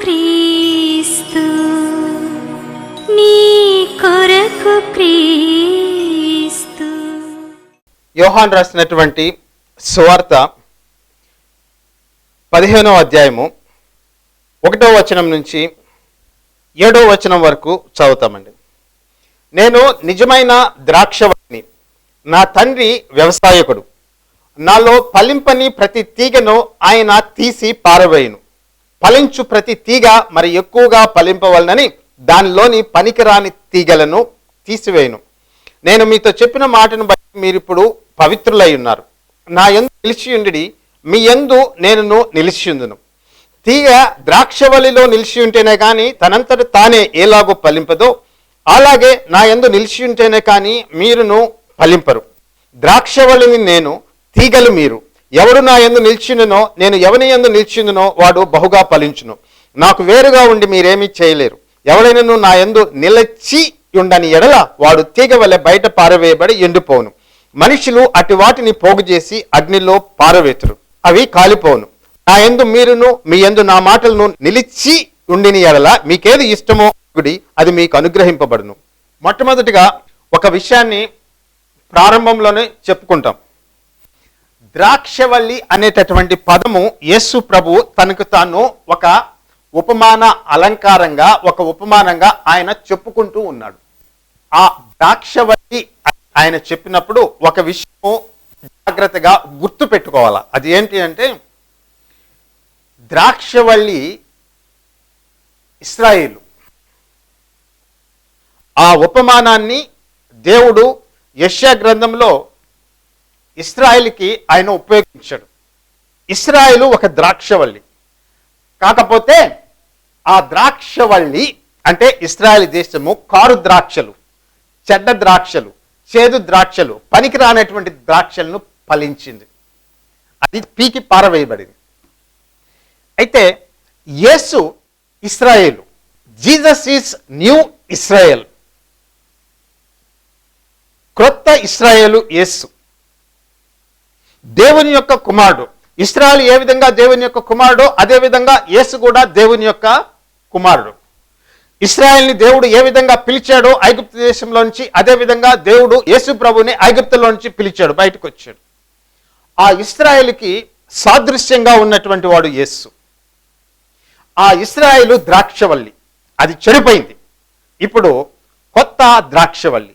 క్రీస్తు నీ కొరకు క్రీస్తు. యోహాన్ రాసినటువంటి సువార్త పదిహేనవ అధ్యాయము ఒకటో వచనం నుంచి ఏడో వచనం వరకు చదువుతామండి. నేను నిజమైన ద్రాక్షవల్లిని నా తండ్రి వ్యవసాయకుడు. నాలో ఫలింపని ప్రతి తీగను ఆయన తీసి పారవేయును. ఫలించు ప్రతి తీగ మరి ఎక్కువగా ఫలింపవలనని దానిలోని పనికిరాని తీగలను తీసివేయను. నేను మీతో చెప్పిన మాటను బట్టి మీరు ఇప్పుడు పవిత్రులై ఉన్నారు. నా ఎందు నిలిచియుండి మీ ఎందు నేను నిలిచియుందును తీగ ద్రాక్షవల్లిలో నిలిచి ఉంటేనే కానీ తనంతట తానే ఏలాగో ఫలింపదో అలాగే నా ఎందు నిలిచి ఉంటేనే కానీ మీరును ఫలింపరు. ద్రాక్షవల్లిని నేను తీగలు మీరు. ఎవడు నా ఎందు నిలిచిండునో నేను ఎవని ఎందు నిలిచిండునో వాడు బహుగా ఫలించును. నాకు వేరుగా ఉండి మీరేమీ చేయలేరు. ఎవడైనను నా ఎందు నిలచి ఉండని ఎడల వాడు తీగ వలె బయట పారవేయబడి ఎండిపోను. మనుషులు అటు వాటిని పోగు చేసి అగ్నిలో పారవేతురు. అవి కాలిపోవును నా ఎందు మీరును మీ ఎందు నా మాటలను నిలిచి ఉండిని ఎడల మీకేది ఇష్టమో గుడి అది మీకు అనుగ్రహింపబడును. మొట్టమొదటిగా ఒక విషయాన్ని ప్రారంభంలోనే చెప్పుకుంటాం. ద్రాక్షవల్లి అనేటటువంటి పదము యేసు ప్రభు తనకు తాను ఒక ఉపమాన అలంకారంగా ఒక ఉపమానంగా ఆయన చెప్పుకుంటూ ఉన్నాడు. ఆ ద్రాక్షవల్లి ఆయన చెప్పినప్పుడు ఒక విషయం జాగ్రత్తగా గుర్తు పెట్టుకోవాలా. అది ఏంటి అంటే ద్రాక్షవల్లి ఇస్రాయిలు. ఆ ఉపమానాన్ని దేవుడు యశ్యా గ్రంథంలో ఇస్రాయిల్కి ఆయన ఉపయోగించాడు. ఇస్రాయేలు ఒక ద్రాక్షవల్లి. కాకపోతే ఆ ద్రాక్షవల్లి అంటే ఇస్రాయల్ దేశము కారు ద్రాక్షలు చెడ్డ ద్రాక్షలు చేదు ద్రాక్షలు పనికి రానటువంటి ద్రాక్షలను ఫలించింది. అది పీకి పారవేయబడింది. అయితే యేసు ఇస్రాయేలు. జీసస్ ఈస్ న్యూ ఇస్రాయేల్. క్రొత్త ఇస్రాయేలు యేసు. దేవుని యొక్క కుమారుడు. ఇస్రాయల్ ఏ విధంగా దేవుని యొక్క కుమారుడు అదే విధంగా యేసు కూడా దేవుని యొక్క కుమారుడు. ఇస్రాయల్ని దేవుడు ఏ విధంగా పిలిచాడో ఐగుప్తు దేశంలో నుంచి అదే విధంగా దేవుడు యేసు ప్రభుని ఐగుప్తులో నుంచి పిలిచాడు బయటకు వచ్చాడు ఆ ఇస్రాయల్కి సాదృశ్యంగా ఉన్నటువంటి వాడు యేసు. ఆ ఇస్రాయలు ద్రాక్షవల్లి. అది చెడిపోయింది. ఇప్పుడు కొత్త ద్రాక్షవల్లి.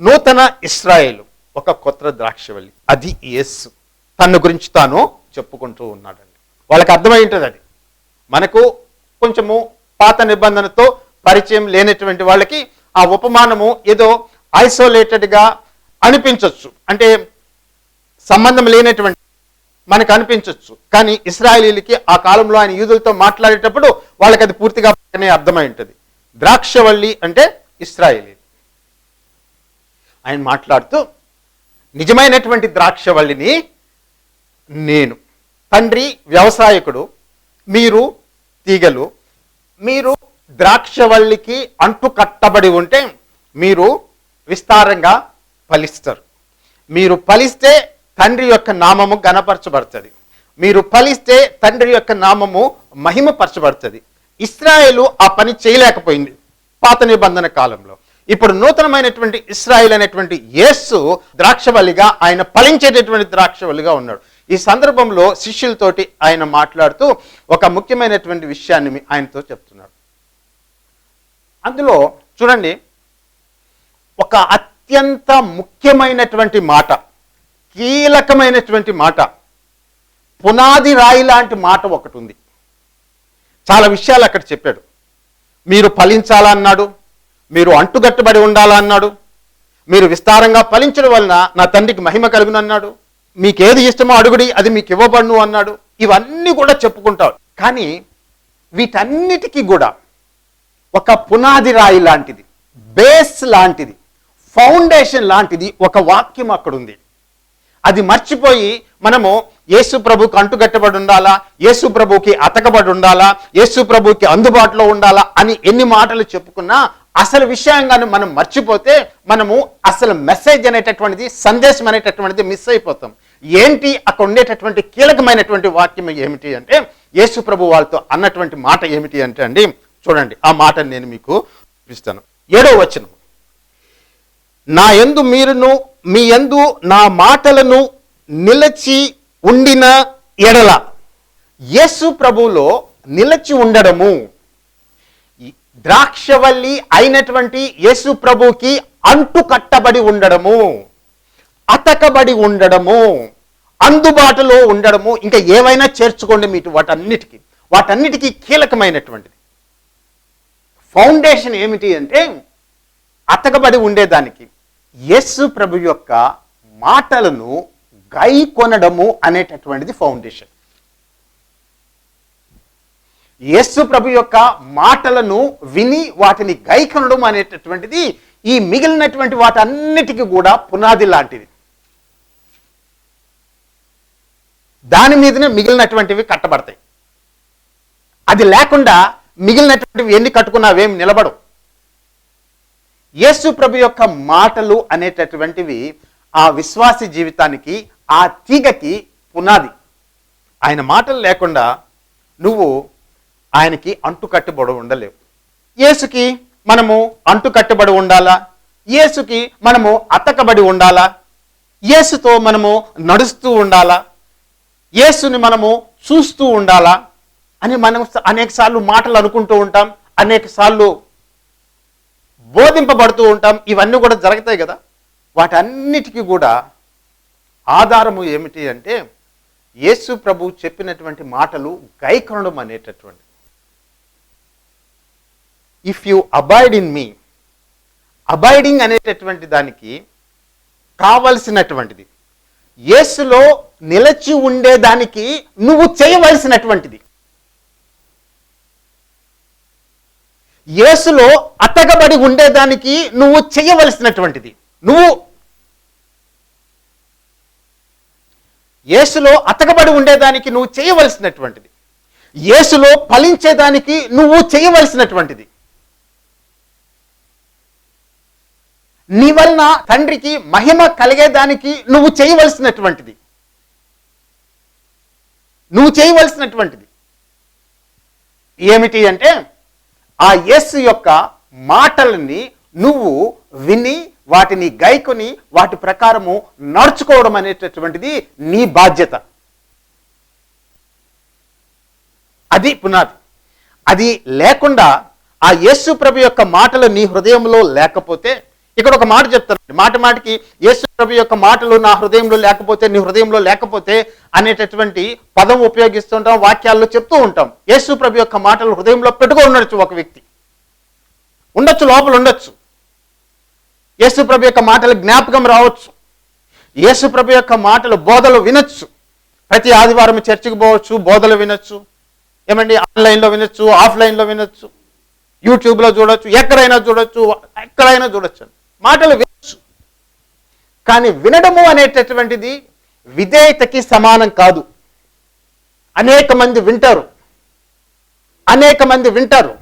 నూతన ఇస్రాయేలు. ఒక కొత్త ద్రాక్షవల్లి. అది యేసు. తన గురించి తాను చెప్పుకుంటూ ఉన్నాడండి. వాళ్ళకి అర్థమై ఉంటుంది అది. మనకు కొంచెము పాత నిబంధనతో పరిచయం లేనటువంటి వాళ్ళకి ఆ ఉపమానము ఏదో ఐసోలేటెడ్గా అనిపించవచ్చు అంటే సంబంధం లేనటువంటి మనకు అనిపించవచ్చు కానీ ఇస్రాయలీలకి ఆ కాలంలో ఆయన యూదులతో మాట్లాడేటప్పుడు వాళ్ళకి అది పూర్తిగా పక్కనే అర్థమై ఉంటుంది ద్రాక్షవల్లి అంటే ఇస్రాయలీ. ఆయన మాట్లాడుతూ నిజమైనటువంటి ద్రాక్షవల్లిని నేను తండ్రి వ్యవసాయకుడు మీరు తీగలు మీరు ద్రాక్షవల్లికి అంటు కట్టబడి ఉంటే మీరు విస్తారంగా ఫలిస్తారు. మీరు ఫలిస్తే తండ్రి యొక్క నామము గణపరచబడుతుంది మీరు ఫలిస్తే తండ్రి యొక్క నామము మహిమపరచబడుతుంది. ఇస్రాయేలు ఆ పని చేయలేకపోయింది. పాత నిబంధన కాలంలో. ఇప్పుడు నూతనమైనటువంటి ఇస్రాయిల్ అనేటువంటి యేసు ద్రాక్షవల్లిగా ఆయన ఫలించేటటువంటి ద్రాక్షవల్లిగా ఉన్నాడు. ఈ సందర్భంలో శిష్యులతోటి ఆయన మాట్లాడుతూ ఒక ముఖ్యమైనటువంటి విషయాన్ని ఆయనతో చెప్తున్నాడు. అందులో చూడండి ఒక అత్యంత ముఖ్యమైనటువంటి మాట కీలకమైనటువంటి మాట పునాది రాయి లాంటి మాట ఒకటి ఉంది. చాలా విషయాలు అక్కడ చెప్పాడు. మీరు ఫలించాలన్నాడు మీరు అంటుగట్టుబడి ఉండాలన్నాడు మీరు విస్తారంగా ఫలించడం వలన నా తండ్రికి మహిమ కలుగును అన్నాడు? మీకు ఏది ఇష్టమో అడుగుడి అది మీకు ఇవ్వబడును అన్నాడు? ఇవన్నీ కూడా చెప్పుకుంటాడు. కానీ వీటన్నిటికీ కూడా ఒక పునాది రాయి లాంటిది బేస్ లాంటిది ఫౌండేషన్ లాంటిది ఒక వాక్యం అక్కడ ఉంది అది మర్చిపోయి మనము యేసు ప్రభుకి అంటుగట్టబడి ఉండాలా యేసు ప్రభుకి అతకబడి ఉండాలా యేసు ప్రభుకి అందుబాటులో ఉండాలా అని ఎన్ని మాటలు చెప్పుకున్నా అసలు విషయంగాను మనం మర్చిపోతే మనము అసలు మెసేజ్ అనేటటువంటిది సందేశం అనేటటువంటిది మిస్ అయిపోతాం. ఏంటి? అక్కడ ఉండేటటువంటి కీలకమైనటువంటి వాక్యం ఏమిటి అంటే యేసు ప్రభు వాళ్ళతో అన్నటువంటి మాట ఏమిటి అంటే అండి చూడండి ఆ మాట నేను మీకు చూపిస్తాను. ఏడో వచనం. నా యందు మీరును మీ యందు నా మాటలను నిలచి ఉండిన ఎడల. యేసు ప్రభువులో నిలచి ఉండడము. ద్రాక్షవల్లి అయినటువంటి యేసు ప్రభుకి అంటు కట్టబడి ఉండడము అతకబడి ఉండడము అందుబాటులో ఉండడము ఇంకా ఏవైనా చేర్చుకోండి మీకు వాటన్నిటికీ. వాటన్నిటికీ కీలకమైనటువంటిది. ఫౌండేషన్ ఏమిటి అంటే అతకబడి ఉండేదానికి యస్సు ప్రభు యొక్క మాటలను గై కొనడము అనేటటువంటిది ఫౌండేషన్. యేసు ప్రభు యొక్క మాటలను విని వాటిని గైకొనడం అనేటటువంటిది ఈ మిగిలినటువంటి వాటన్నిటికీ కూడా పునాది లాంటిది. దాని మీదనే మిగిలినటువంటివి కట్టబడతాయి. అది లేకుండా మిగిలినటువంటివి ఎన్ని కట్టుకున్నావేమి నిలబడవు. యేసు ప్రభు యొక్క మాటలు అనేటటువంటివి ఆ విశ్వాసి జీవితానికి ఆ తీగకి పునాది. ఆయన మాటలు లేకుండా నువ్వు ఆయనకి అంటుకట్టుబడి ఉండలేవు. యేసుకి మనము అంటుకట్టుబడి ఉండాలా? యేసుకి మనము అతకబడి ఉండాలా? యేసుతో మనము నడుస్తూ ఉండాలా? యేసుని మనము చూస్తూ ఉండాలా? అని మనం అనేక సార్లు మాటలు అనుకుంటూ ఉంటాం అనేక సార్లు బోధింపబడుతూ ఉంటాం. ఇవన్నీ కూడా జరుగుతాయి కదా. వాటన్నిటికీ కూడా ఆధారము ఏమిటి అంటే యేసు ప్రభు చెప్పినటువంటి మాటలు గైకొనడం అనేటటువంటి if you abide in me abiding అనేటటువంటి దానికి కావలసినటువంటిది. యేసులో నిలచి ఉండేదానికి నువ్వు చేయవలసినటువంటిది. యేసులో అతగబడి ఉండేదానికి నువ్వు చేయవలసినటువంటిది. నువ్వు యేసులో అతకబడి ఉండేదానికి నువ్వు చేయవలసినటువంటిది. యేసులో ఫలించేదానికి నువ్వు చేయవలసినటువంటిది. నీ వలన తండ్రికి మహిమ కలిగేదానికి నువ్వు చేయవలసినటువంటిది. నువ్వు చేయవలసినటువంటిది. ఏమిటి అంటే ఆ యేసు యొక్క మాటలని నువ్వు విని వాటిని గైకొని వాటి ప్రకారము నడుచుకోవడం అనేటటువంటిది నీ బాధ్యత. అది పునాది. అది లేకుండా ఆ యేసు ప్రభు యొక్క మాటలు నీ హృదయంలో లేకపోతే ఇక్కడ ఒక మాట చెప్తాను. మాట మాటికి యేసు ప్రభు యొక్క మాటలు నా హృదయంలో లేకపోతే నీ హృదయంలో లేకపోతే అనేటటువంటి పదం ఉపయోగిస్తుంటాం వాక్యాల్లో చెప్తూ ఉంటాం. యేసు ప్రభు యొక్క మాటలు హృదయంలో పెట్టుకో ఉండొచ్చు ఒక వ్యక్తి. ఉండొచ్చు లోపల ఉండొచ్చు. యేసు ప్రభు యొక్క మాటలు జ్ఞాపకం రావచ్చు. యేసు ప్రభు యొక్క మాటలు బోధలు వినొచ్చు. ప్రతి ఆదివారం చర్చికి పోవచ్చు బోధలు వినొచ్చు. ఏమండి ఆన్లైన్లో వినొచ్చు ఆఫ్లైన్లో వినొచ్చు. యూట్యూబ్లో చూడొచ్చు ఎక్కడైనా చూడొచ్చు ఎక్కడైనా చూడొచ్చు. మాటలు వినొచ్చు. కానీ వినడము అనేటటువంటిది విధేయతకి సమానం కాదు. అనేక మంది వింటారు. అనేక మంది వింటారు.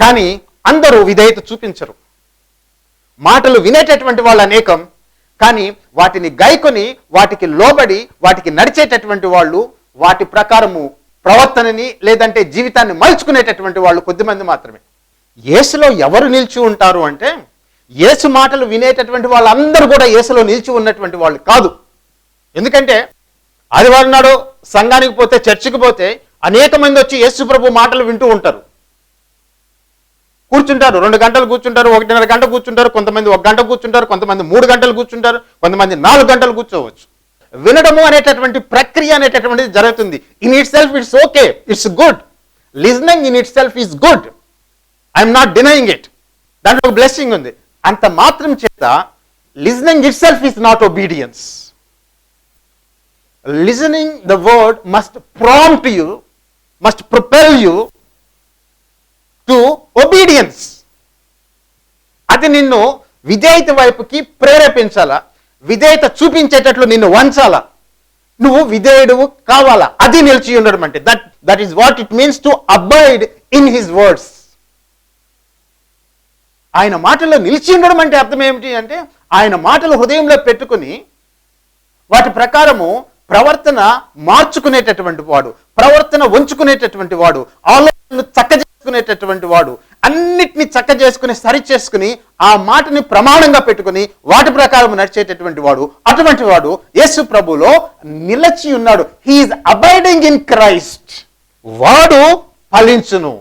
కానీ అందరూ విధేయత చూపించరు. మాటలు వినేటటువంటి వాళ్ళు అనేకం కానీ వాటిని గైకొని వాటికి లోబడి వాటికి నడిచేటటువంటి వాళ్ళు వాటి ప్రకారము ప్రవర్తనని లేదంటే జీవితాన్ని మలుచుకునేటటువంటి వాళ్ళు కొద్దిమంది మాత్రమే. యేసులో ఎవరు నిలిచి ఉంటారు అంటే యేసు మాటలు వినేటటువంటి వాళ్ళందరూ కూడా యేసులో నిలిచి ఉన్నటువంటి వాళ్ళు కాదు. ఎందుకంటే ఆదివారం నాడు సంఘానికి పోతే చర్చికి పోతే అనేక మంది వచ్చి యేసు ప్రభు మాటలు వింటూ ఉంటారు. కూర్చుంటారు రెండు గంటలు కూర్చుంటారు ఒకటిన్నర గంట కూర్చుంటారు కొంతమంది ఒక గంట కూర్చుంటారు కొంతమంది మూడు గంటలు కూర్చుంటారు కొంతమంది నాలుగు గంటలు కూర్చోవచ్చు. వినడము అనేటటువంటి ప్రక్రియ అనేటటువంటిది జరుగుతుంది. In itself it's okay it's good listening in itself is good I'm not denying it దాంట్లో బ్లెస్సింగ్ ఉంది. అంత మాత్రం చేత listening itself is not obedience listening the word must prompt you must prepare you to obedience అది నిన్ను విధేయత వైపుకి ప్రేరేపించాలా? విధేయత చూపించేటట్లు నిన్ను వంచాలా? నువ్వు విధేయుడు కావాలా? అది నిలిచి ఉండడం అంటే. That that is what it means to abide in his words ఆయన మాటల్లో నిలిచి ఉండడం అంటే అర్థం ఏమిటి అంటే ఆయన మాటలు హృదయంలో పెట్టుకుని వాటి ప్రకారము ప్రవర్తన మార్చుకునేటటువంటి వాడు ప్రవర్తన ఉంచుకునేటటువంటి వాడు ఆలోచనను చక్క చేసుకునేటటువంటి వాడు అన్నిటిని చక్క చేసుకుని సరి చేసుకుని ఆ మాటని ప్రమాణంగా పెట్టుకుని వాటి ప్రకారం నడిచేటటువంటి వాడు. అటువంటి వాడు యేసు ప్రభులో నిలచి ఉన్నాడు. హీఈస్ అబైడింగ్ ఇన్ క్రైస్ట్ వాడు ఫలించును.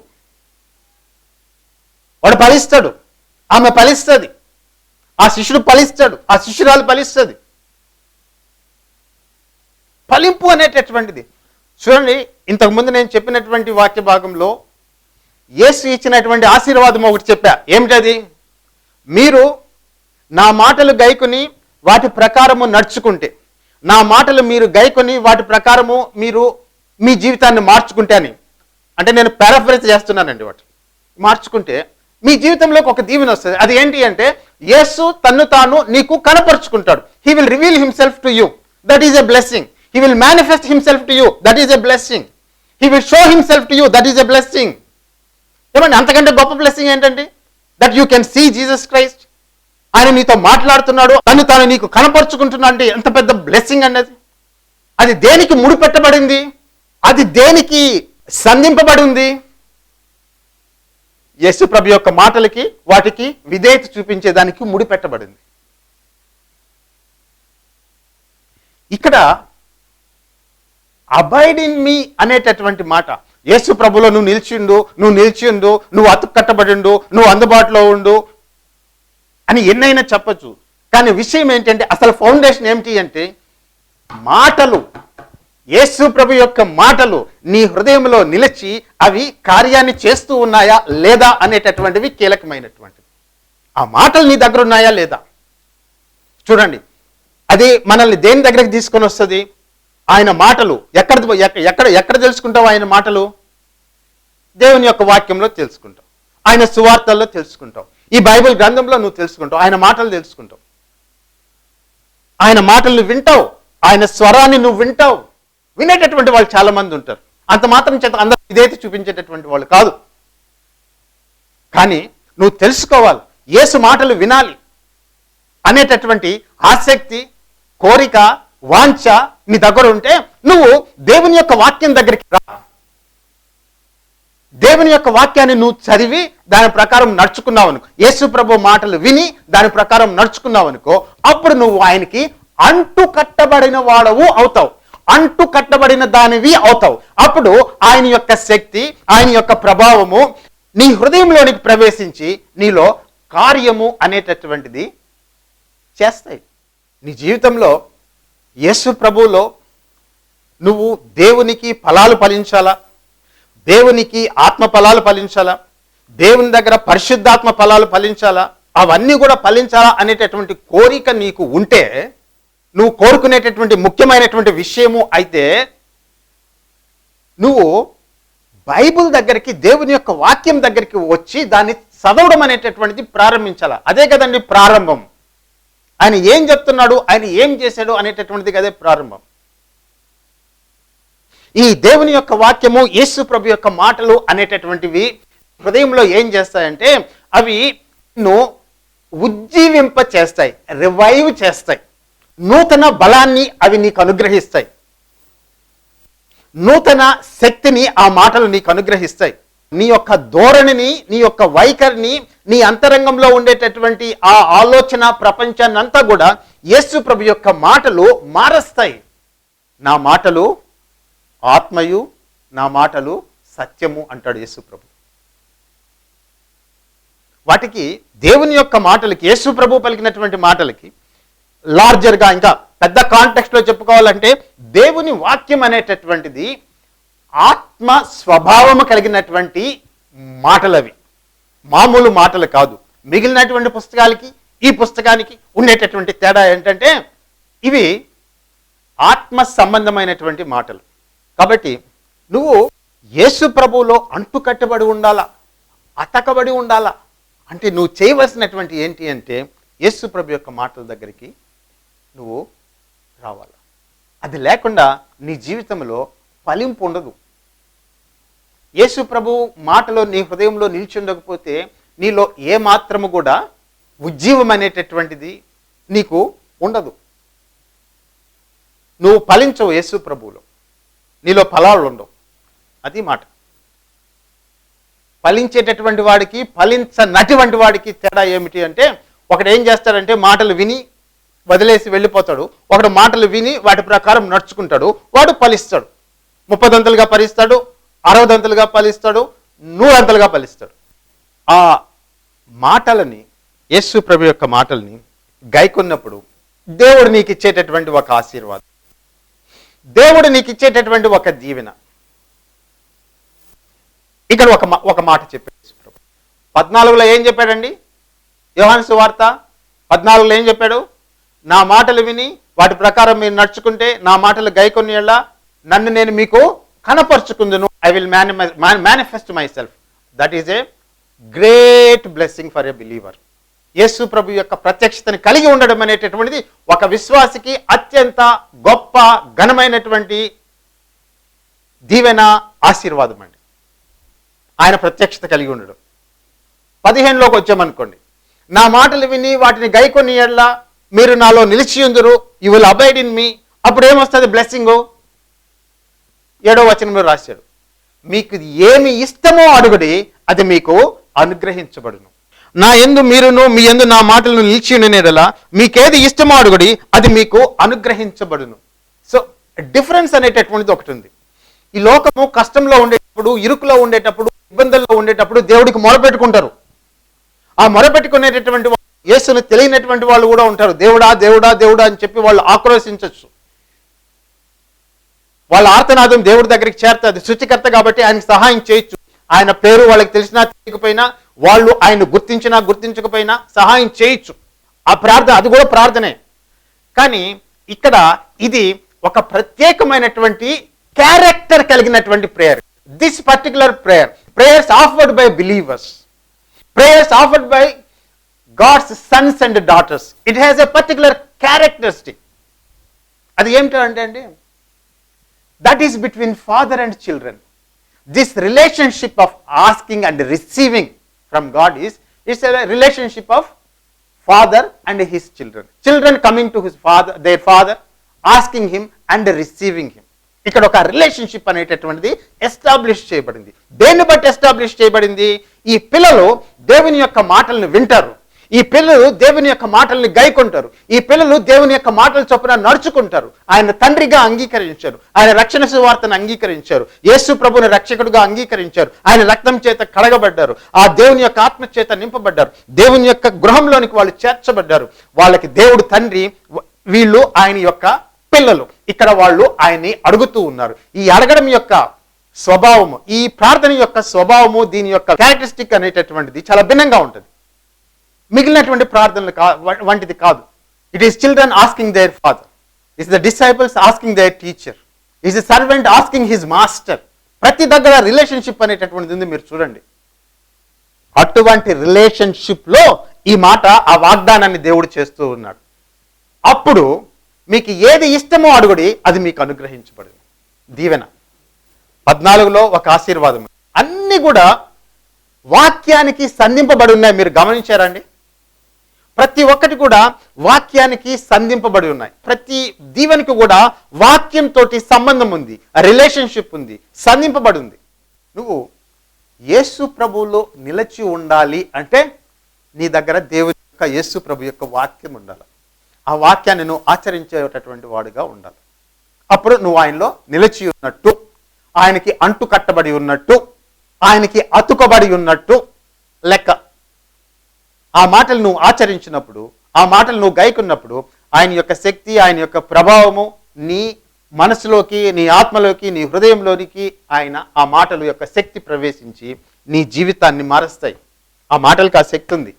వాడు ఫలిస్తాడు. ఆమె ఫలిస్తుంది. ఆ శిష్యుడు ఫలిస్తాడు. ఆ శిష్యురాలు ఫలిస్తుంది. ఫలింపు అనేటటువంటిది. చూడండి ఇంతకుముందు నేను చెప్పినటువంటి వాక్య భాగంలో యేసు ఇచ్చినటువంటి ఆశీర్వాదం ఒకటి చెప్పా. ఏమిటది? మీరు నా మాటలు గైకొని వాటి ప్రకారము నడుచుకుంటే నా మాటలు మీరు గైకొని వాటి ప్రకారము మీరు మీ జీవితాన్ని మార్చుకుంటే అని. అంటే నేను పారాఫ్రైజ్ చేస్తున్నానండి వాటి మార్చుకుంటే మీ జీవితంలోకి ఒక దీవెన వస్తుంది. అది ఏంటి అంటే యేసు తన్ను తాను నీకు కనపరుచుకుంటాడు. He will reveal himself to you that is a blessing he will manifest himself to you that is a blessing he will show himself to you that is a blessing ఏమండి అంతకంటే గొప్ప బ్లెస్సింగ్ ఏంటండి? That you can see Jesus Christ ఆయన నీతో మాట్లాడుతున్నాడు. తను తాను నీకు కనపరుచుకుంటున్నా అంటే ఎంత పెద్ద బ్లెస్సింగ్ అన్నది? అది దేనికి ముడిపెట్టబడింది? అది దేనికి సంధింపబడి ఉంది యేసు ప్రభు యొక్క మాటలకి వాటికి విధేయత చూపించేదానికి ముడిపెట్టబడింది ఇక్కడ అబైడ్ ఇన్ మీ అనేటటువంటి మాట. యేసు ప్రభులో నువ్వు నిలిచిండు నువ్వు నిలిచిండు నువ్వు అతుకు కట్టబడిండు నువ్వు అందుబాటులో ఉండు అని ఎన్నైనా చెప్పచ్చు. కానీ విషయం ఏంటంటే అసలు ఫౌండేషన్ ఏమిటి అంటే మాటలు యేసు ప్రభు యొక్క మాటలు నీ హృదయంలో నిలిచి అవి కార్యాన్ని చేస్తూ ఉన్నాయా లేదా అనేటటువంటివి కీలకమైనటువంటివి. ఆ మాటలు నీ దగ్గర ఉన్నాయా లేదా? చూడండి అది మనల్ని దేని దగ్గరికి తీసుకొని వస్తుంది? ఆయన మాటలు ఎక్కడ ఎక్కడ ఎక్కడ తెలుసుకుంటావు ఆయన మాటలు? దేవుని యొక్క వాక్యంలో తెలుసుకుంటావు. ఆయన సువార్తల్లో తెలుసుకుంటావు. ఈ బైబిల్ గ్రంథంలో నువ్వు తెలుసుకుంటావు. ఆయన మాటలు తెలుసుకుంటావు. ఆయన మాటలు వింటావు. ఆయన స్వరాన్ని నువ్వు వింటావు. వినేటటువంటి వాళ్ళు చాలా మంది ఉంటారు. అంత మాత్రం చేత అందరూ ఇదైతే చూపించేటటువంటి వాళ్ళు కాదు. కానీ నువ్వు తెలుసుకోవాలి యేసు మాటలు వినాలి అనేటటువంటి ఆసక్తి కోరిక వాంఛ నీ దగ్గర ఉంటే నువ్వు దేవుని యొక్క వాక్యం దగ్గరికి రా. దేవుని యొక్క వాక్యాన్ని నువ్వు చదివి దాని ప్రకారం నడుచుకున్నావు అనుకో. యేసు ప్రభు మాటలు విని దాని ప్రకారం నడుచుకున్నావు అనుకో అప్పుడు నువ్వు ఆయనకి అంటు కట్టబడిన వాడవు అవుతావు. అంటు కట్టబడిన దానివి అవుతావు. అప్పుడు ఆయన యొక్క శక్తి ఆయన యొక్క ప్రభావము నీ హృదయంలోనికి ప్రవేశించి నీలో కార్యము అనేటటువంటిది చేస్తాయి. నీ జీవితంలో యేసు ప్రభువులో నువ్వు దేవునికి ఫలాలు ఫలించాలా? దేవునికి ఆత్మ ఫలాలు ఫలించాలా? దేవుని దగ్గర పరిశుద్ధాత్మ ఫలాలు ఫలించాలా? అవన్నీ కూడా ఫలించాలా అనేటటువంటి కోరిక నీకు ఉంటే నువ్వు కోరుకునేటటువంటి ముఖ్యమైనటువంటి విషయము అయితే నువ్వు బైబిల్ దగ్గరికి దేవుని యొక్క వాక్యం దగ్గరికి వచ్చి దాన్ని చదవడం అనేటటువంటిది ప్రారంభించాలా? అదే కదండి ప్రారంభం. ఆయన ఏం చెప్తున్నాడు ఆయన ఏం చేశాడు అనేటటువంటిది కదే ప్రారంభం. ఈ దేవుని యొక్క వాక్యము యేసు ప్రభు యొక్క మాటలు అనేటటువంటివి హృదయంలో ఏం చేస్తాయంటే అవి నిన్ను ఉజ్జీవింప చేస్తాయి రివైవ్ చేస్తాయి. నూతన బలాన్ని అవి నీకు అనుగ్రహిస్తాయి. నూతన శక్తిని ఆ మాటలు నీకు అనుగ్రహిస్తాయి. నీ యొక్క ధోరణిని నీ యొక్క వైఖరిని నీ అంతరంగంలో ఉండేటటువంటి ఆ ఆలోచన ప్రపంచాన్ని అంతా కూడా యేసు ప్రభు యొక్క మాటలు మారస్తాయి. నా మాటలు ఆత్మయు నా మాటలు సత్యము అంటాడు యేసు ప్రభు. వాటికి దేవుని యొక్క మాటలకి యేసు ప్రభు పలికినటువంటి మాటలకి లార్జర్గా ఇంకా పెద్ద కాంటెక్స్ట్లో చెప్పుకోవాలంటే దేవుని వాక్యం అనేటటువంటిది ఆత్మ స్వభావము కలిగినటువంటి మాటలవి. మామూలు మాటలు కాదు. మిగిలినటువంటి పుస్తకాలకి ఈ పుస్తకానికి ఉండేటటువంటి తేడా ఏంటంటే ఇవి ఆత్మ సంబంధమైనటువంటి మాటలు. కాబట్టి నువ్వు యేసు ప్రభువులో అంటుకట్టబడి ఉండాలా? అతకబడి ఉండాలా? అంటే నువ్వు చేయవలసినటువంటి ఏంటి అంటే యేసు ప్రభు యొక్క మాటల దగ్గరికి నువ్వు రావాలి. అది లేకుండా నీ జీవితంలో ఫలింపు ఉండదు. యేసు ప్రభు మాటలో నీ హృదయంలో నిల్చుండకపోతే నీలో ఏ మాత్రము కూడా ఉజ్జీవం అనేటటువంటిది నీకు ఉండదు. నువ్వు ఫలించవు యేసు ప్రభువులో. నీలో ఫలాలు ఉండవు. అది మాట. ఫలించేటటువంటి వాడికి ఫలించనటువంటి వాడికి తేడా ఏమిటి అంటే ఒకడు ఏం చేస్తాడంటే మాటలు విని వదిలేసి వెళ్ళిపోతాడు. ఒకడు మాటలు విని వాటి ప్రకారం నడుచుకుంటాడు. వాడు ఫలిస్తాడు. ముప్పదంతలుగా ఫలిస్తాడు. అరవదంతలుగా ఫలిస్తాడు. నూరంతలుగా ఫలిస్తాడు. ఆ మాటలని యేసు ప్రభు యొక్క మాటల్ని గైకొన్నప్పుడు దేవుడు నీకు ఇచ్చేటటువంటి ఒక ఆశీర్వాదం. దేవుడు నీకు ఇచ్చేటటువంటి ఒక దీవెన. ఇక్కడ ఒక ఒక మాట చెప్పాడు ప్రభు. పద్నాలుగులో ఏం చెప్పాడండి? యోహాను సువార్త పద్నాలుగులో ఏం చెప్పాడు? నా మాటలు విని వాటి ప్రకారం మీరు నడుచుకుంటే నా మాటలు గైకొని నన్ను నేను మీకు కనపరుచుకుందును. I will manifest myself that is a great blessing for a believer Yesu ప్రభు యొక్క ప్రత్యక్షతని కలిగి ఉండడం అనేటటువంటిది ఒక విశ్వాసికి అత్యంత గొప్ప ఘనమైనటువంటి దీవెన ఆశీర్వాదం అండి. ఆయన ప్రత్యక్షత కలిగి ఉండడం. పదిహేనులోకి వచ్చామనుకోండి. నా మాటలు విని వాటిని గైకొని ఎడలా మీరు నాలో నిలిచి ఉందరు you will abide in me అప్పుడు ఏమొస్తుంది? బ్లెస్సింగ్ ఏడో వచనంలో రాశాడు. మీకు ఏమి ఇష్టమో అడుగుడి అది మీకు అనుగ్రహించబడును. నా ఎందు మీరును మీ ఎందు నా మాటలను నిలిచి ఉండేలా మీకేది ఇష్టమో అడుగుడి అది మీకు అనుగ్రహించబడును. సో డిఫరెన్స్ అనేటటువంటిది ఒకటి ఉంది. ఈ లోకము కష్టంలో ఉండేటప్పుడు ఇరుకులో ఉండేటప్పుడు ఇబ్బందుల్లో ఉండేటప్పుడు దేవుడికి మొరపెట్టుకుంటారు. ఆ మొరపెట్టుకునేటటువంటి యేసును తెలియనటువంటి వాళ్ళు కూడా ఉంటారు. దేవుడా దేవుడా దేవుడా అని చెప్పి వాళ్ళు ఆక్రోశించవచ్చు వాళ్ళ ఆర్తనాదం దేవుడి దగ్గరికి చేరుతుంది. సృష్టికర్త కాబట్టి ఆయన సహాయం చేయొచ్చు. ఆయన పేరు వాళ్ళకి తెలిసినా తెలియకపోయినా వాళ్ళు ఆయన గుర్తించినా గుర్తించకపోయినా సహాయం చేయొచ్చు. ఆ ప్రార్థన అది కూడా ప్రార్థనే. కానీ ఇక్కడ ఇది ఒక ప్రత్యేకమైనటువంటి క్యారెక్టర్ కలిగినటువంటి prayer. This particular prayer prayers offered by believers prayers offered by God's sons and daughters it has a particular characteristic అది ఏమిటో అంటే అండి? That is between father and children this relationship of asking and receiving from God is it's a relationship of father and his children children coming to his father their father asking him and receiving him ఇక్కడ ఒక relationship అనేటటువంటిది establish చేయబడింది. దేన్ని బట్టి establish చేయబడింది? ఈ పిల్లలు దేవుని యొక్క మాటలను వింటారు. ఈ పిల్లలు దేవుని యొక్క మాటల్ని గైకొంటారు. ఈ పిల్లలు దేవుని యొక్క మాటల చొప్పున నడుచుకుంటారు. ఆయన తండ్రిగా అంగీకరించారు. ఆయన రక్షణ సువార్తను అంగీకరించారు. యేసు ప్రభుని రక్షకుడుగా అంగీకరించారు. ఆయన రక్తం చేత కడగబడ్డారు. ఆ దేవుని యొక్క ఆత్మ చేత నింపబడ్డారు. దేవుని యొక్క గృహంలోనికి వాళ్ళు చేర్చబడ్డారు. వాళ్ళకి దేవుడు తండ్రి వీళ్ళు ఆయన యొక్క పిల్లలు. ఇక్కడ వాళ్ళు ఆయన్ని అడుగుతూ ఉన్నారు. ఈ అడగడం యొక్క స్వభావము ఈ ప్రార్థన యొక్క స్వభావము దీని యొక్క క్యారెక్టరిస్టిక్ అనేటటువంటిది చాలా భిన్నంగా ఉంటుంది. మిగిలినటువంటి ప్రార్థనలు కా వంటిది కాదు. It is children asking their father is the disciples asking their teacher is the servant asking his master ప్రతి దగ్గర రిలేషన్షిప్ అనేటటువంటిది ఉంది మీరు చూడండి. అటువంటి రిలేషన్షిప్లో ఈ మాట ఆ వాగ్దానాన్ని దేవుడు చేస్తూ ఉన్నాడు. అప్పుడు మీకు ఏది ఇష్టమో అడుగుడి అది మీకు అనుగ్రహించబడింది దీవెన. పద్నాలుగులో ఒక ఆశీర్వాదం. అన్ని కూడా వాక్యానికి సంధింపబడి ఉన్నాయి మీరు గమనించారండి ప్రతి ఒక్కటి కూడా వాక్యానికి సంధింపబడి ఉన్నాయి. ప్రతి దీవెనకి కూడా వాక్యంతో సంబంధం ఉంది. రిలేషన్షిప్ ఉంది. సంధింపబడి ఉంది. నువ్వు యేసు ప్రభువులో నిలిచి ఉండాలి అంటే నీ దగ్గర దేవుని యొక్క యేసు ప్రభు యొక్క వాక్యం ఉండాలి. ఆ వాక్యాన్ని నువ్వు ఆచరించేటటువంటి వాడుగా ఉండాలి. అప్పుడు నువ్వు ఆయనలో నిలిచి ఉన్నట్టు ఆయనకి అంటు కట్టబడి ఉన్నట్టు ఆయనకి అతుకబడి ఉన్నట్టు లెక్క ఆ మాటలు నువ్వు ఆచరించినప్పుడు ఆ మాటలు నువ్వు గైకున్నప్పుడు ఆయన యొక్క శక్తి ఆయన యొక్క ప్రభావము నీ మనసులోకి నీ ఆత్మలోకి నీ హృదయంలోనికి ఆయన ఆ మాటల యొక్క శక్తి ప్రవేశించి నీ జీవితాన్ని మారుస్తాయి. ఆ మాటలకు ఆ శక్తి ఉంది.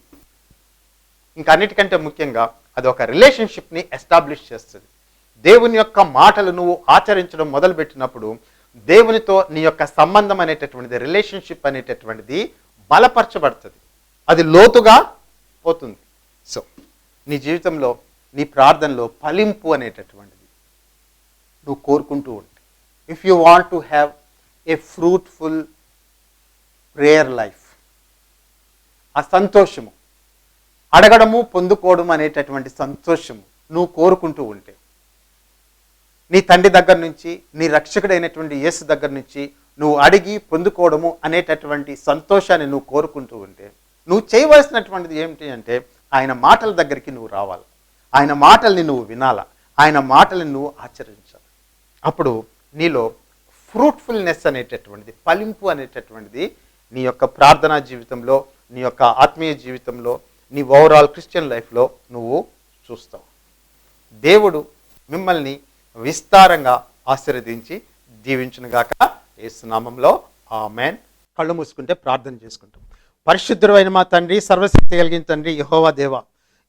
ఇంకా అన్నిటికంటే ముఖ్యంగా అది ఒక రిలేషన్షిప్ని ఎస్టాబ్లిష్ చేస్తుంది. దేవుని యొక్క మాటలు నువ్వు ఆచరించడం మొదలుపెట్టినప్పుడు దేవునితో నీ యొక్క సంబంధం అనేటటువంటిది రిలేషన్షిప్ అనేటటువంటిది బలపరచబడుతుంది. అది లోతుగా పోతుంది. సో నీ జీవితంలో నీ ప్రార్థనలో ఫలింపు అనేటటువంటిది నువ్వు కోరుకుంటూ ఉంటే if you want to have a fruitful prayer life ఆ సంతోషము అడగడము పొందుకోవడం అనేటటువంటి సంతోషము నువ్వు కోరుకుంటూ ఉంటే నీ తండ్రి దగ్గర నుంచి నీ రక్షకుడైనటువంటి యేసు దగ్గర నుంచి నువ్వు అడిగి పొందుకోవడము అనేటటువంటి సంతోషాన్ని నువ్వు కోరుకుంటూ ఉంటే నువ్వు చేయవలసినటువంటిది ఏమిటి అంటే ఆయన మాటల దగ్గరికి నువ్వు రావాలి. ఆయన మాటల్ని నువ్వు వినాలా? ఆయన మాటల్ని నువ్వు ఆచరించాలి. అప్పుడు నీలో ఫ్రూట్ఫుల్నెస్ అనేటటువంటిది ఫలింపు అనేటటువంటిది నీ యొక్క ప్రార్థనా జీవితంలో నీ యొక్క ఆత్మీయ జీవితంలో నీ ఓవరాల్ క్రిస్టియన్ లైఫ్లో నువ్వు చూస్తావు. దేవుడు మిమ్మల్ని విస్తారంగా ఆశీర్వదించి దీవించునుగాక. ఏసునామంలో మ్యాన్ కళ్ళు మూసుకుంటే ప్రార్థన చేసుకుంటాం. పరిశుద్ధుడైన మా తండ్రి సర్వశక్తి కలిగిన తండ్రి యహోవా దేవ.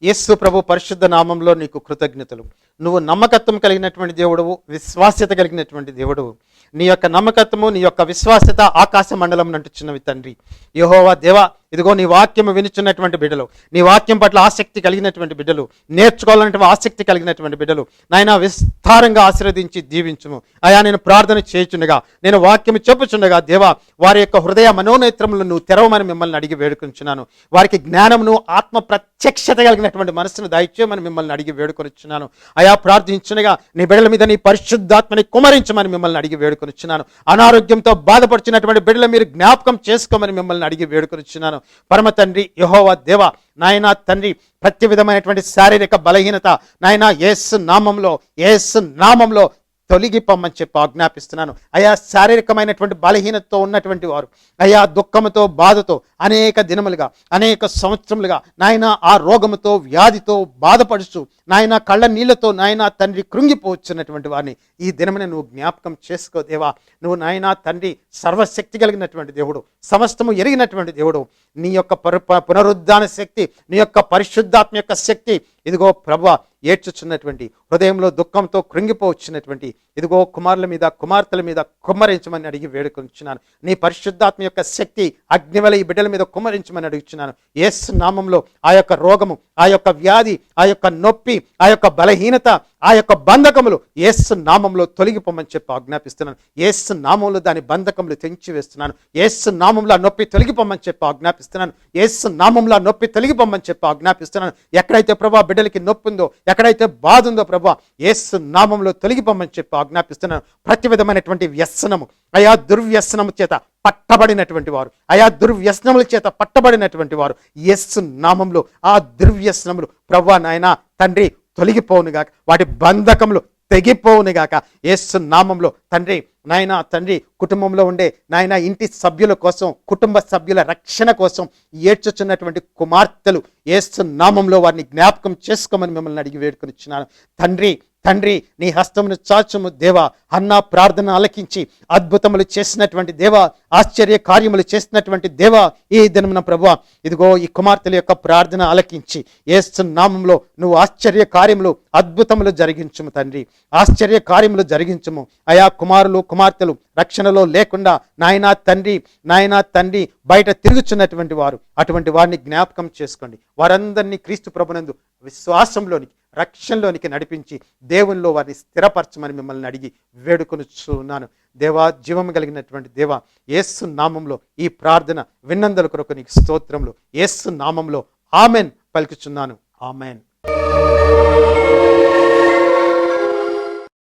యేసు ప్రభు పరిశుద్ధ నామంలో నీకు కృతజ్ఞతలు. నువ్వు నమ్మకత్వం కలిగినటువంటి దేవుడవు విశ్వాస్యత కలిగినటువంటి దేవుడవు. నీ యొక్క నమ్మకత్వము నీ యొక్క విశ్వాస్యత ఆకాశ మండలం నంటుచున్నవి తండ్రి. యహోవా దేవా ఇదిగో నీ వాక్యం వినిచున్నటువంటి బిడ్డలు నీ వాక్యం పట్ల ఆసక్తి కలిగినటువంటి బిడ్డలు నేర్చుకోవాలన్నటువంటి ఆసక్తి కలిగినటువంటి బిడ్డలు నాయన విస్తారంగా ఆశీర్వదించి దీవించుము అయా నేను ప్రార్థన చేయుచుండగా నేను వాక్యము చెప్పుచుండగా దేవా వారి యొక్క హృదయ మనోనేత్రములను నువ్వు తెరవమని మిమ్మల్ని అడిగి వేడుకొంచున్నాను. వారికి జ్ఞానమును ఆత్మ ప్రత్యక్షత కలిగినటువంటి మనసును దయచేయమని మిమ్మల్ని అడిగి వేడుకొనిచ్చున్నాను అయా ప్రార్థించునగా నీ బిడ్డల మీద నీ పరిశుద్ధాత్మని కుమరించమని మిమ్మల్ని అడిగి వేడుకొనిచ్చున్నాను అనారోగ్యంతో బాధపడుచున్నటువంటి బిడ్డలు మీరు జ్ఞాపకం చేసుకోమని మిమ్మల్ని అడిగి వేడుకొనిచ్చున్నాను పరమ తండ్రి యహోవ దేవ నాయన తండ్రి ప్రతి విధమైనటువంటి శారీరక బలహీనత నాయన ఏస్ నామంలో ఏస్ నామంలో తొలగిపోమని చెప్పి ఆజ్ఞాపిస్తున్నాను. అయా శారీరకమైనటువంటి బలహీనతతో ఉన్నటువంటి వారు అయా దుఃఖముతో బాధతో అనేక దినములుగా అనేక సంవత్సరములుగా నాయన ఆ రోగముతో వ్యాధితో బాధపడుచు నాయన కళ్ళ నీళ్ళతో నాయన తండ్రి కృంగిపోవచ్చున్నటువంటి వారిని ఈ దినమున నువ్వు జ్ఞాపకం చేసుకో దేవా. నువ్వు నాయన తండ్రి సర్వశక్తి కలిగినటువంటి దేవుడు సమస్తము ఎరిగినటువంటి దేవుడు. నీ యొక్క పరు పునరుద్ధాన శక్తి నీ యొక్క పరిశుద్ధాత్మ యొక్క శక్తి. ఇదిగో ప్రభా ఏడ్చుచున్నటువంటి హృదయంలో దుఃఖంతో కృంగిపోవచ్చినటువంటి ఇదిగో కుమారుల మీద కుమార్తెల మీద కుమ్మరించమని అడిగి వేడుకొంచున్నాను నీ పరిశుద్ధాత్మ యొక్క శక్తి అగ్నివల ఈ బిడ్డల మీద కుమ్మరించమని అడుగుచున్నాను. ఏస్ నామంలో ఆ యొక్క రోగము ఆ యొక్క వ్యాధి ఆ యొక్క నొప్పి ఆ యొక్క బలహీనత ఆ యొక్క బంధకములు ఏసు నామంలో తొలగిపోమని చెప్పి ఆజ్ఞాపిస్తున్నాను. ఏసు నామంలో దాని బంధకములు తెంచి వేస్తున్నాను. ఏసు నామంలో ఆ నొప్పి తొలగిపోమని చెప్పి ఆజ్ఞాపిస్తున్నాను. ఏసు నామంలో ఆ నొప్పి తొలగిపోమని చెప్పి ఆజ్ఞాపిస్తున్నాను. ఎక్కడైతే ప్రభా బిడ్డలకి నొప్పి ఉందో ఎక్కడైతే బాధ ఉందో ప్రభా ఏసు నామంలో తొలగిపోమని చెప్పి ఆజ్ఞాపిస్తున్నాను ప్రతి విధమైనటువంటి వ్యసనము అయా దుర్వ్యసనము చేత పట్టబడినటువంటి వారు అయా దుర్వ్యసనముల చేత పట్టబడినటువంటి వారు యస్సు నామంలో ఆ దుర్వ్యసనములు ప్రవ్వా నాయన తండ్రి తొలగిపోవునుగాక వాటి బంధకములు తెగిపోవునుగాక ఏసు నామంలో తండ్రి నాయన తండ్రి కుటుంబంలో ఉండే నాయన ఇంటి సభ్యుల కోసం కుటుంబ సభ్యుల రక్షణ కోసం ఏడ్చుచున్నటువంటి కుమార్తెలు యేసు నామంలో వారిని జ్ఞాపకం చేసుకోమని మిమ్మల్ని అడిగి వేడుకొనిచ్చున్నాను తండ్రి తండ్రి నీ హస్తమును చాచుము దేవా. అన్న ప్రార్థన ఆలకించి అద్భుతములు చేసినటువంటి దేవా ఆశ్చర్య కార్యములు చేసినటువంటి దేవా ఈ దినమున ప్రభు ఇదిగో ఈ కుమార్తెల యొక్క ప్రార్థన ఆలకించి ఏసు నామంలో నువ్వు ఆశ్చర్య కార్యములు అద్భుతములు జరిగించుము తండ్రి. ఆశ్చర్య కార్యములు జరిగించుము. అయా కుమారులు కుమార్తెలు రక్షణలో లేకుండా నాయనా తండ్రి నాయనా తండ్రి బయట తిరుగుచున్నటువంటి వారు. అటువంటి వారిని జ్ఞాపకం చేసుకోండి. వారందరినీ క్రీస్తు ప్రభునందు విశ్వాసంలోనికి రక్షణలోనికి నడిపించి దేవుల్లో వారిని స్థిరపరచమని మిమ్మల్ని అడిగి వేడుకొనుచున్నాను. దేవా జీవం కలిగినటువంటి దేవ ఏసు నామంలో ఈ ప్రార్థన విన్నందుల కొరకు నీకు స్తోత్రములు. ఏసు నామంలో ఆమెన్ పలుకుచున్నాను. ఆమెన్.